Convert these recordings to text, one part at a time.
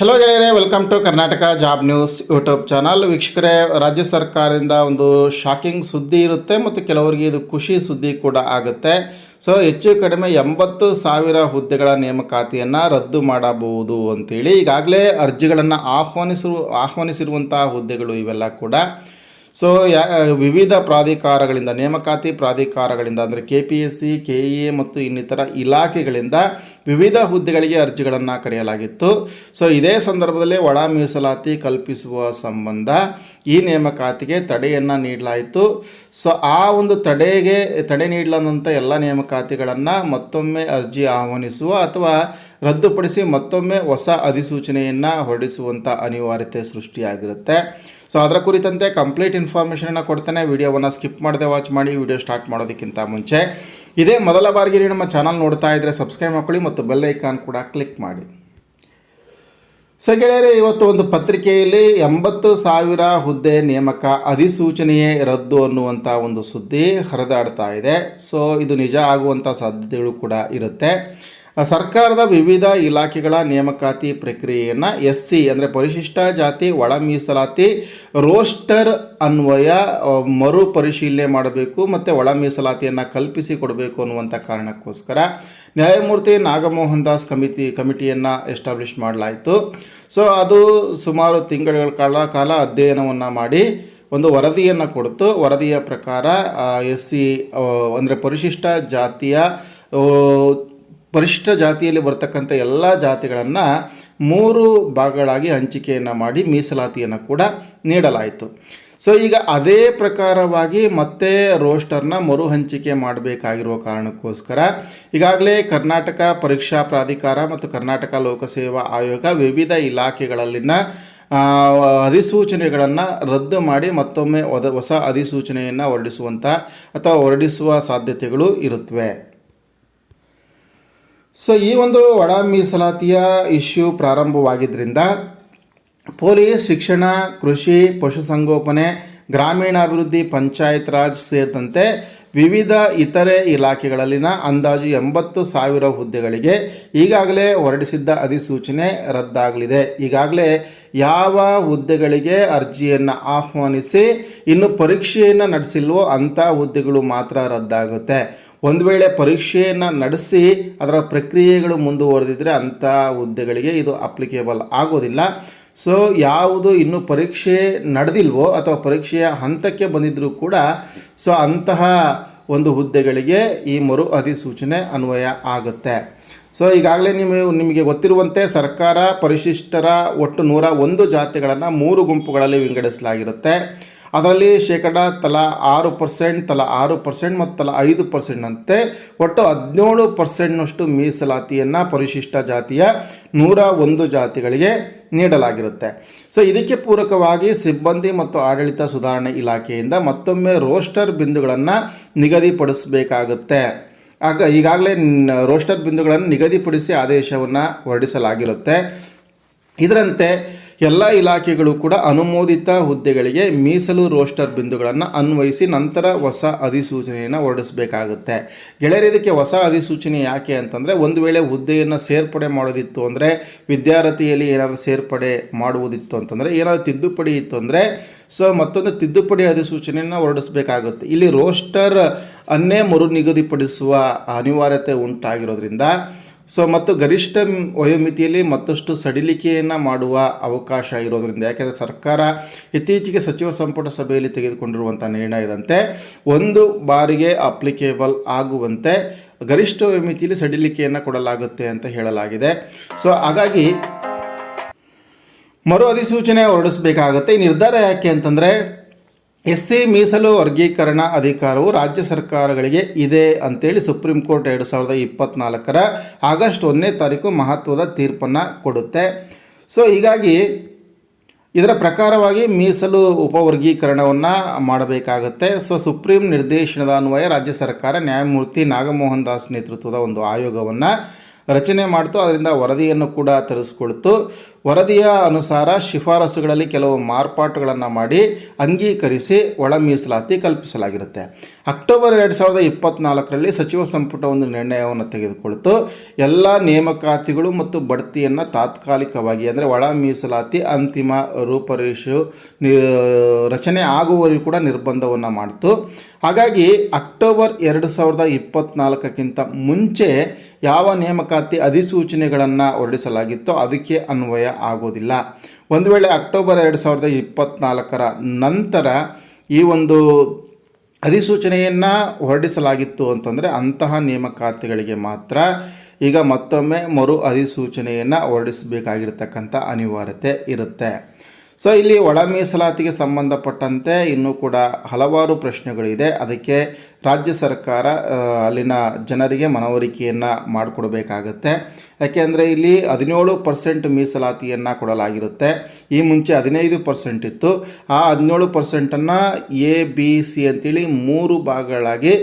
Hello ಗೆಳೆಯರೆ welcome to Karnataka job news YouTube channel ವೀಕ್ಷಕರೇ, ರಾಜ್ಯ ಸರ್ಕಾರದಿಂದ ಒಂದು ಶಾಕಿಂಗ್ ಸುದ್ದಿ ಇರುತ್ತೆ ಮತ್ತು ಕೆಲವರಿಗೆ ಇದು ಖುಷಿ ಸುದ್ದಿ ಕೂಡ ಆಗುತ್ತೆ. ಸೊ ಹೆಚ್ಚು ಕಡಿಮೆ ಎಂಬತ್ತು ಸಾವಿರ ಹುದ್ದೆಗಳ ನೇಮಕಾತಿಯನ್ನು ರದ್ದು ಮಾಡಬಹುದು ಅಂತೇಳಿ ಈಗಾಗಲೇ ಅರ್ಜಿಗಳನ್ನು ಆಹ್ವಾನಿಸಿರು, ಆಹ್ವಾನಿಸಿರುವಂತಹ ಹುದ್ದೆಗಳು ಇವೆಲ್ಲ ಕೂಡ. ಸೊ ಯಾ ವಿವಿಧ ಪ್ರಾಧಿಕಾರಗಳಿಂದ, ನೇಮಕಾತಿ ಪ್ರಾಧಿಕಾರಗಳಿಂದ, ಅಂದರೆ K P S C K A ಮತ್ತು ಇನ್ನಿತರ ಇಲಾಖೆಗಳಿಂದ ವಿವಿಧ ಹುದ್ದೆಗಳಿಗೆ ಅರ್ಜಿಗಳನ್ನು ಕರೆಯಲಾಗಿತ್ತು. ಸೊ ಇದೇ ಸಂದರ್ಭದಲ್ಲಿ ಒಳ ಮೀಸಲಾತಿ ಕಲ್ಪಿಸುವ ಸಂಬಂಧ ಈ ನೇಮಕಾತಿಗೆ ತಡೆಯನ್ನು ನೀಡಲಾಯಿತು. ಸೊ ಆ ಒಂದು ತಡೆಗೆ, ತಡೆ ನೀಡಲಾದಂಥ ಎಲ್ಲ ನೇಮಕಾತಿಗಳನ್ನು ಮತ್ತೊಮ್ಮೆ ಅರ್ಜಿ ಆಹ್ವಾನಿಸುವ ಅಥವಾ ರದ್ದುಪಡಿಸಿ ಮತ್ತೊಮ್ಮೆ ಹೊಸ ಅಧಿಸೂಚನೆಯನ್ನು ಹೊರಡಿಸುವಂಥ ಅನಿವಾರ್ಯತೆ ಸೃಷ್ಟಿಯಾಗಿರುತ್ತೆ. ಸೊ ಅದರ ಕುರಿತಂತೆ ಕಂಪ್ಲೀಟ್ ಇನ್ಫಾರ್ಮೇಷನನ್ನು ಕೊಡ್ತೇನೆ. ವಿಡಿಯೋವನ್ನು ಸ್ಕಿಪ್ ಮಾಡದೆ ವಾಚ್ ಮಾಡಿ, ವಿಡಿಯೋ ಸ್ಟಾರ್ಟ್ ಮಾಡೋದಕ್ಕಿಂತ ಮುಂಚೆ. ಇದೇ ಮೊದಲ ಬಾರಿಗೆ ನಮ್ಮ ಚಾನಲ್ ನೋಡ್ತಾ ಇದ್ದರೆ ಸಬ್ಸ್ಕ್ರೈಬ್ ಮಾಡ್ಕೊಳ್ಳಿ ಮತ್ತು ಬೆಲ್ ಐಕಾನ್ ಕೂಡ ಕ್ಲಿಕ್ ಮಾಡಿ. ಸೊ ಗೆಳೆಯರೆ, ಇವತ್ತು ಒಂದು ಪತ್ರಿಕೆಯಲ್ಲಿ ಎಂಬತ್ತು ಸಾವಿರ ಹುದ್ದೆ ನೇಮಕ ಅಧಿಸೂಚನೆಯೇ ರದ್ದು ಅನ್ನುವಂಥ ಒಂದು ಸುದ್ದಿ ಹರಿದಾಡ್ತಾ ಇದೆ. ಸೊ ಇದು ನಿಜ ಆಗುವಂಥ ಸಾಧ್ಯತೆಗಳು ಕೂಡ ಇರುತ್ತೆ. ಸರ್ಕಾರದ ವಿವಿಧ ಇಲಾಖೆಗಳ ನೇಮಕಾತಿ ಪ್ರಕ್ರಿಯೆಯನ್ನು ಎಸ್ ಸಿ ಅಂದರೆ ಪರಿಶಿಷ್ಟ ಜಾತಿ ಒಳ ಮೀಸಲಾತಿ ರೋಸ್ಟರ್ ಅನ್ವಯ ಆ, ಮರು ಪರಿಶೀಲನೆ ಮಾಡಬೇಕು ಮತ್ತು ಒಳ ಮೀಸಲಾತಿಯನ್ನು ಕಲ್ಪಿಸಿ ಕೊಡಬೇಕು ಅನ್ನುವಂಥ ಕಾರಣಕ್ಕೋಸ್ಕರ ನ್ಯಾಯಮೂರ್ತಿ ನಾಗಮೋಹನ್ ದಾಸ್ ಕಮಿಟಿ ಕಮಿಟಿಯನ್ನು ಎಸ್ಟಾಬ್ಲಿಷ್ ಮಾಡಲಾಯಿತು. ಸೊ ಅದು ಸುಮಾರು ತಿಂಗಳ ಕಾಲ ಕಾಲ ಅಧ್ಯಯನವನ್ನು ಮಾಡಿ ಒಂದು ವರದಿಯನ್ನು ಕೊಡ್ತು. ವರದಿಯ ಪ್ರಕಾರ ಎಸ್ ಸಿ ಅಂದರೆ ಪರಿಶಿಷ್ಟ ಜಾತಿಯ ಪರಿಶಿಷ್ಟ ಜಾತಿಯಲ್ಲಿ ಬರ್ತಕ್ಕಂಥ ಎಲ್ಲ ಜಾತಿಗಳನ್ನು ಮೂರು ಭಾಗಗಳಾಗಿ ಹಂಚಿಕೆಯನ್ನು ಮಾಡಿ ಮೀಸಲಾತಿಯನ್ನು ಕೂಡ ನೀಡಲಾಯಿತು. ಸೊ ಈಗ ಅದೇ ಪ್ರಕಾರವಾಗಿ ಮತ್ತೆ ರೋಸ್ಟರ್ನ ಮರು ಹಂಚಿಕೆ ಮಾಡಬೇಕಾಗಿರುವ ಕಾರಣಕ್ಕೋಸ್ಕರ ಈಗಾಗಲೇ ಕರ್ನಾಟಕ ಪರೀಕ್ಷಾ ಪ್ರಾಧಿಕಾರ ಮತ್ತು ಕರ್ನಾಟಕ ಲೋಕಸೇವಾ ಆಯೋಗ ವಿವಿಧ ಇಲಾಖೆಗಳಲ್ಲಿನ ಅಧಿಸೂಚನೆಗಳನ್ನು ರದ್ದು ಮಾಡಿ ಮತ್ತೊಮ್ಮೆ ಹೊಸ ಅಧಿಸೂಚನೆಯನ್ನು ಹೊರಡಿಸುವಂಥ ಅಥವಾ ಹೊರಡಿಸುವ ಸಾಧ್ಯತೆಗಳು ಇರುತ್ತವೆ ಸೊ ಈ ಒಂದು ಒಳ ಮೀಸಲಾತಿಯ ಇಶ್ಯೂ ಪ್ರಾರಂಭವಾಗಿದ್ದರಿಂದ ಪೊಲೀಸ್, ಶಿಕ್ಷಣ, ಕೃಷಿ ಪಶುಸಂಗೋಪನೆ ಗ್ರಾಮೀಣಾಭಿವೃದ್ಧಿ, ಪಂಚಾಯತ್ ರಾಜ್ ಸೇರಿದಂತೆ ವಿವಿಧ ಇತರೆ ಇಲಾಖೆಗಳಲ್ಲಿನ ಅಂದಾಜು ಎಂಬತ್ತು ಸಾವಿರ ಹುದ್ದೆಗಳಿಗೆ ಈಗಾಗಲೇ ಹೊರಡಿಸಿದ್ದ ಅಧಿಸೂಚನೆ ರದ್ದಾಗಲಿದೆ. ಈಗಾಗಲೇ ಯಾವ ಹುದ್ದೆಗಳಿಗೆ ಅರ್ಜಿಯನ್ನು ಆಹ್ವಾನಿಸಿ, ಇನ್ನು ಪರೀಕ್ಷೆಯನ್ನು ನಡೆಸಿಲ್ವೋ ಅಂಥ ಹುದ್ದೆಗಳು ಮಾತ್ರ ರದ್ದಾಗುತ್ತೆ. ಒಂದು ವೇಳೆ ಪರೀಕ್ಷೆಯನ್ನು ನಡೆಸಿ ಅದರ ಪ್ರಕ್ರಿಯೆಗಳು ಮುಂದುವರೆದಿದ್ದರೆ ಅಂಥ ಹುದ್ದೆಗಳಿಗೆ ಇದು ಅಪ್ಲಿಕೇಬಲ್ ಆಗೋದಿಲ್ಲ. ಸೊ ಯಾವುದು ಇನ್ನೂ ಪರೀಕ್ಷೆ ನಡೆದಿಲ್ವೋ ಅಥವಾ ಪರೀಕ್ಷೆಯ ಹಂತಕ್ಕೆ ಬಂದಿದ್ದರೂ ಕೂಡ ಸೊ ಅಂತಹ ಒಂದು ಹುದ್ದೆಗಳಿಗೆ ಈ ಮರು ಅಧಿಸೂಚನೆ ಅನ್ವಯ ಆಗುತ್ತೆ. ಸೊ ಈಗಾಗಲೇ ನೀವು, ನಿಮಗೆ ಗೊತ್ತಿರುವಂತೆ ಸರ್ಕಾರ ಪರಿಶಿಷ್ಟರ ಒಟ್ಟು ನೂರ ಒಂದು ಜಾತಿಗಳನ್ನು ಮೂರು ಗುಂಪುಗಳಲ್ಲಿ ವಿಂಗಡಿಸಲಾಗಿರುತ್ತೆ. ಅದರಲ್ಲಿ ಶೇಕಡ ತಲಾ ಆರು ಪರ್ಸೆಂಟ್ ತಲಾ ಆರು ಪರ್ಸೆಂಟ್ ಮತ್ತು ತಲಾ ಐದು ಪರ್ಸೆಂಟ್ನಂತೆ ಒಟ್ಟು ಹದಿನೇಳು ಪರ್ಸೆಂಟ್ನಷ್ಟು ಮೀಸಲಾತಿಯನ್ನು ಪರಿಶಿಷ್ಟ ಜಾತಿಯ ನೂರ ಒಂದು ಜಾತಿಗಳಿಗೆ ನೀಡಲಾಗಿರುತ್ತೆ. ಸೊ ಇದಕ್ಕೆ ಪೂರಕವಾಗಿ ಸಿಬ್ಬಂದಿ ಮತ್ತು ಆಡಳಿತ ಸುಧಾರಣೆ ಇಲಾಖೆಯಿಂದ ಮತ್ತೊಮ್ಮೆ ರೋಸ್ಟರ್ ಬಿಂದುಗಳನ್ನು ನಿಗದಿಪಡಿಸಬೇಕಾಗುತ್ತೆ. ಆಗ ಈಗಾಗಲೇ ರೋಸ್ಟರ್ ಬಿಂದುಗಳನ್ನು ನಿಗದಿಪಡಿಸಿ ಆದೇಶವನ್ನು ಹೊರಡಿಸಲಾಗಿರುತ್ತೆ. ಇದರಂತೆ ಎಲ್ಲ ಇಲಾಖೆಗಳು ಕೂಡ ಅನುಮೋದಿತ ಹುದ್ದೆಗಳಿಗೆ ಮೀಸಲು ರೋಸ್ಟರ್ ಬಿಂದುಗಳನ್ನು ಅನ್ವಯಿಸಿ ನಂತರ ಹೊಸ ಅಧಿಸೂಚನೆಯನ್ನು ಹೊರಡಿಸಬೇಕಾಗುತ್ತೆ. ಗೆಳೆಯರು ಇದಕ್ಕೆ ಹೊಸ ಅಧಿಸೂಚನೆ ಯಾಕೆ ಅಂತಂದರೆ ಒಂದು ವೇಳೆ ಹುದ್ದೆಯನ್ನು ಸೇರ್ಪಡೆ ಮಾಡೋದಿತ್ತು ಅಂದರೆ ವಿದ್ಯಾರ್ಥಿಯಲ್ಲಿ ಏನಾದರೂ ಸೇರ್ಪಡೆ ಮಾಡುವುದಿತ್ತು ಅಂತಂದರೆ, ಏನಾದರೂ ತಿದ್ದುಪಡಿ ಇತ್ತು ಅಂದರೆ, ಸೊ ಮತ್ತೊಂದು ತಿದ್ದುಪಡಿ ಅಧಿಸೂಚನೆಯನ್ನು ಹೊರಡಿಸಬೇಕಾಗುತ್ತೆ. ಇಲ್ಲಿ ರೋಸ್ಟರ್ ಅನ್ನೇ ಮರು ನಿಗದಿಪಡಿಸುವ ಅನಿವಾರ್ಯತೆ ಉಂಟಾಗಿರೋದ್ರಿಂದ ಸೊ ಮತ್ತು ಗರಿಷ್ಠ ವಯೋಮಿತಿಯಲ್ಲಿ ಮತ್ತಷ್ಟು ಸಡಿಲಿಕೆಯನ್ನು ಮಾಡುವ ಅವಕಾಶ ಇರೋದರಿಂದ, ಯಾಕೆಂದರೆ ಸರ್ಕಾರ ಇತ್ತೀಚೆಗೆ ಸಚಿವ ಸಂಪುಟ ಸಭೆಯಲ್ಲಿ ತೆಗೆದುಕೊಂಡಿರುವಂಥ ನಿರ್ಣಯದಂತೆ ಒಂದು ಬಾರಿಗೆ ಅಪ್ಲಿಕೇಬಲ್ ಆಗುವಂತೆ ಗರಿಷ್ಠ ವಯೋಮಿತಿಯಲ್ಲಿ ಸಡಿಲಿಕೆಯನ್ನು ಕೊಡಲಾಗುತ್ತೆ ಅಂತ ಹೇಳಲಾಗಿದೆ. ಸೊ ಹಾಗಾಗಿ ಮರು ಅಧಿಸೂಚನೆ ಹೊರಡಿಸಬೇಕಾಗುತ್ತೆ. ಈ ನಿರ್ಧಾರ ಯಾಕೆ ಅಂತಂದರೆ ಎಸ್ ಸಿ ಮೀಸಲು ವರ್ಗೀಕರಣ ಅಧಿಕಾರವು ರಾಜ್ಯ ಸರ್ಕಾರಗಳಿಗೆ ಇದೆ ಅಂತೇಳಿ ಸುಪ್ರೀಂ ಕೋರ್ಟ್ ಎರಡು ಸಾವಿರದ ಇಪ್ಪತ್ತ್ನಾಲ್ಕರ ಆಗಸ್ಟ್ ಒಂದನೇ ತಾರೀಕು ಮಹತ್ವದ ತೀರ್ಪನ್ನು ಕೊಡುತ್ತೆ. ಸೊ ಹೀಗಾಗಿ ಇದರ ಪ್ರಕಾರವಾಗಿ ಮೀಸಲು ಉಪವರ್ಗೀಕರಣವನ್ನು ಮಾಡಬೇಕಾಗುತ್ತೆ. ಸೊ ಸುಪ್ರೀಂ ನಿರ್ದೇಶನದ ಅನ್ವಯ ರಾಜ್ಯ ಸರ್ಕಾರ ನ್ಯಾಯಮೂರ್ತಿ ನಾಗಮೋಹನ್ ದಾಸ್ ನೇತೃತ್ವದ ಒಂದು ಆಯೋಗವನ್ನು ರಚನೆ ಮಾಡಿತು, ಅದರಿಂದ ವರದಿಯನ್ನು ಕೂಡ ತರಿಸ್ಕೊಳ್ತು ವರದಿಯ ಅನುಸಾರ ಶಿಫಾರಸುಗಳಲ್ಲಿ ಕೆಲವು ಮಾರ್ಪಾಟುಗಳನ್ನು ಮಾಡಿ ಅಂಗೀಕರಿಸಿ ಒಳ ಮೀಸಲಾತಿ ಕಲ್ಪಿಸಲಾಗಿರುತ್ತೆ. ಅಕ್ಟೋಬರ್ ಎರಡು ಸಾವಿರದ ಇಪ್ಪತ್ನಾಲ್ಕರಲ್ಲಿ ಸಚಿವ ಸಂಪುಟ ಒಂದು ನಿರ್ಣಯವನ್ನು ತೆಗೆದುಕೊಳ್ತು. ಎಲ್ಲ ನೇಮಕಾತಿಗಳು ಮತ್ತು ಬಡ್ತಿಯನ್ನು ತಾತ್ಕಾಲಿಕವಾಗಿ, ಅಂದರೆ ಒಳ ಮೀಸಲಾತಿ ಅಂತಿಮ ರೂಪರೇಷು ರಚನೆ ಆಗುವವರೆಗೂ ಕೂಡ ನಿರ್ಬಂಧವನ್ನು ಮಾಡಿತು. ಹಾಗಾಗಿ ಅಕ್ಟೋಬರ್ ಎರಡು ಸಾವಿರದ ಇಪ್ಪತ್ನಾಲ್ಕಕ್ಕಿಂತ ಮುಂಚೆ ಯಾವ ನೇಮಕಾತಿ ಅಧಿಸೂಚನೆಗಳನ್ನು ಹೊರಡಿಸಲಾಗಿತ್ತೋ ಅದಕ್ಕೆ ಅನ್ವಯ ಆಗೋದಿಲ್ಲ. ಒಂದು ವೇಳೆ ಅಕ್ಟೋಬರ್ ಎರಡು ಸಾವಿರದ ಇಪ್ಪತ್ನಾಲ್ಕರ ನಂತರ ಈ ಒಂದು ಅಧಿಸೂಚನೆಯನ್ನು ಹೊರಡಿಸಲಾಗಿತ್ತು ಅಂತಂದರೆ ಅಂತಹ ನೇಮಕಾತಿಗಳಿಗೆ ಮಾತ್ರ ಈಗ ಮತ್ತೊಮ್ಮೆ ಮರು ಅಧಿಸೂಚನೆಯನ್ನು ಹೊರಡಿಸಬೇಕಾಗಿರ್ತಕ್ಕಂಥ ಅನಿವಾರ್ಯತೆ ಇರುತ್ತೆ. ಸೊ ಇಲ್ಲಿ ಒಳ ಮೀಸಲಾತಿಗೆ ಸಂಬಂಧಪಟ್ಟಂತೆ ಇನ್ನೂ ಕೂಡ ಹಲವಾರು ಪ್ರಶ್ನೆಗಳಿದೆ. ಅದಕ್ಕೆ ರಾಜ್ಯ ಸರ್ಕಾರ ಅಲ್ಲಿನ ಜನರಿಗೆ ಮನವರಿಕೆಯನ್ನು ಮಾಡಿಕೊಡ್ಬೇಕಾಗತ್ತೆ. ಯಾಕೆಂದರೆ ಇಲ್ಲಿ ಹದಿನೇಳು ಪರ್ಸೆಂಟ್ ಮೀಸಲಾತಿಯನ್ನು ಕೊಡಲಾಗಿರುತ್ತೆ. ಈ ಮುಂಚೆ ಹದಿನೈದು ಪರ್ಸೆಂಟ್ ಇತ್ತು. ಆ ಹದಿನೇಳು ಪರ್ಸೆಂಟನ್ನು ಎ, ಬಿ, ಸಿ ಅಂತೇಳಿ ಮೂರು ಭಾಗಗಳಾಗಿ,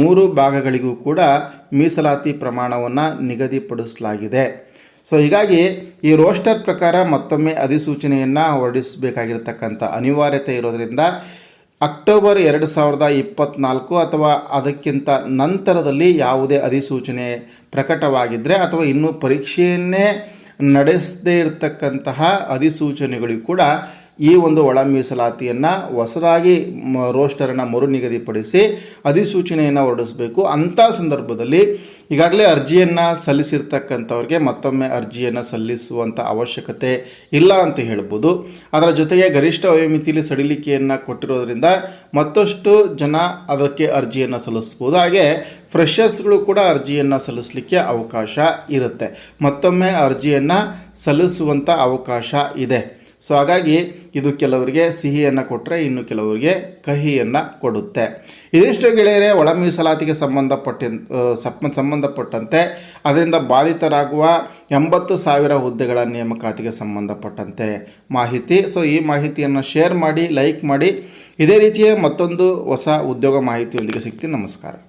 ಮೂರು ಭಾಗಗಳಿಗೂ ಕೂಡ ಮೀಸಲಾತಿ ಪ್ರಮಾಣವನ್ನು ನಿಗದಿಪಡಿಸಲಾಗಿದೆ. ಸೊ ಹೀಗಾಗಿ ಈ ರೋಸ್ಟರ್ ಪ್ರಕಾರ ಮತ್ತೊಮ್ಮೆ ಅಧಿಸೂಚನೆಯನ್ನು ಹೊರಡಿಸಬೇಕಾಗಿರ್ತಕ್ಕಂಥ ಅನಿವಾರ್ಯತೆ ಇರೋದರಿಂದ ಅಕ್ಟೋಬರ್ ಎರಡು ಸಾವಿರದ ಇಪ್ಪತ್ತ್ನಾಲ್ಕು ಅಥವಾ ಅದಕ್ಕಿಂತ ನಂತರದಲ್ಲಿ ಯಾವುದೇ ಅಧಿಸೂಚನೆ ಪ್ರಕಟವಾಗಿದ್ದರೆ ಅಥವಾ ಇನ್ನೂ ಪರೀಕ್ಷೆಯನ್ನೇ ನಡೆಸದೇ ಇರತಕ್ಕಂತಹ ಅಧಿಸೂಚನೆಗಳಿಗೂ ಕೂಡ ಈ ಒಂದು ಒಳ ಮೀಸಲಾತಿಯನ್ನು ಹೊಸದಾಗಿ ರೋಸ್ಟರನ್ನು ಮರು ನಿಗದಿಪಡಿಸಿ ಅಧಿಸೂಚನೆಯನ್ನು ಹೊರಡಿಸಬೇಕು. ಅಂಥ ಸಂದರ್ಭದಲ್ಲಿ ಈಗಾಗಲೇ ಅರ್ಜಿಯನ್ನು ಸಲ್ಲಿಸಿರ್ತಕ್ಕಂಥವ್ರಿಗೆ ಮತ್ತೊಮ್ಮೆ ಅರ್ಜಿಯನ್ನು ಸಲ್ಲಿಸುವಂಥ ಅವಶ್ಯಕತೆ ಇಲ್ಲ ಅಂತ ಹೇಳ್ಬೋದು. ಅದರ ಜೊತೆಗೆ ಗರಿಷ್ಠ ವಯೋಮಿತಿಯಲ್ಲಿ ಸಡಿಲಿಕೆಯನ್ನು ಕೊಟ್ಟಿರೋದ್ರಿಂದ ಮತ್ತಷ್ಟು ಜನ ಅದಕ್ಕೆ ಅರ್ಜಿಯನ್ನು ಸಲ್ಲಿಸ್ಬೋದು. ಹಾಗೆ ಫ್ರೆಷರ್ಸ್ಗಳು ಕೂಡ ಅರ್ಜಿಯನ್ನು ಸಲ್ಲಿಸಲಿಕ್ಕೆ ಅವಕಾಶ ಇರುತ್ತೆ. ಮತ್ತೊಮ್ಮೆ ಅರ್ಜಿಯನ್ನು ಸಲ್ಲಿಸುವಂಥ ಅವಕಾಶ ಇದೆ. ಸೊ ಹಾಗಾಗಿ ಇದು ಕೆಲವರಿಗೆ ಸಿಹಿಯನ್ನು ಕೊಟ್ಟರೆ ಇನ್ನು ಕೆಲವರಿಗೆ ಕಹಿಯನ್ನು ಕೊಡುತ್ತೆ. ಇದಿಷ್ಟು ಗೆಳೆಯರೇ ಒಳ ಮೀಸಲಾತಿಗೆ ಸಂಬಂಧಪಟ್ಟ ಸಂಬಂಧಪಟ್ಟಂತೆ ಅದರಿಂದ ಬಾಧಿತರಾಗುವ ಎಂಬತ್ತು ಸಾವಿರ ಹುದ್ದೆಗಳ ನೇಮಕಾತಿಗೆ ಸಂಬಂಧಪಟ್ಟಂತೆ ಮಾಹಿತಿ. ಸೊ ಈ ಮಾಹಿತಿಯನ್ನು ಶೇರ್ ಮಾಡಿ, ಲೈಕ್ ಮಾಡಿ. ಇದೇ ರೀತಿಯ ಮತ್ತೊಂದು ಹೊಸ ಉದ್ಯೋಗ ಮಾಹಿತಿಯೊಂದಿಗೆ ಸಿಗ್ತೀನಿ. ನಮಸ್ಕಾರ.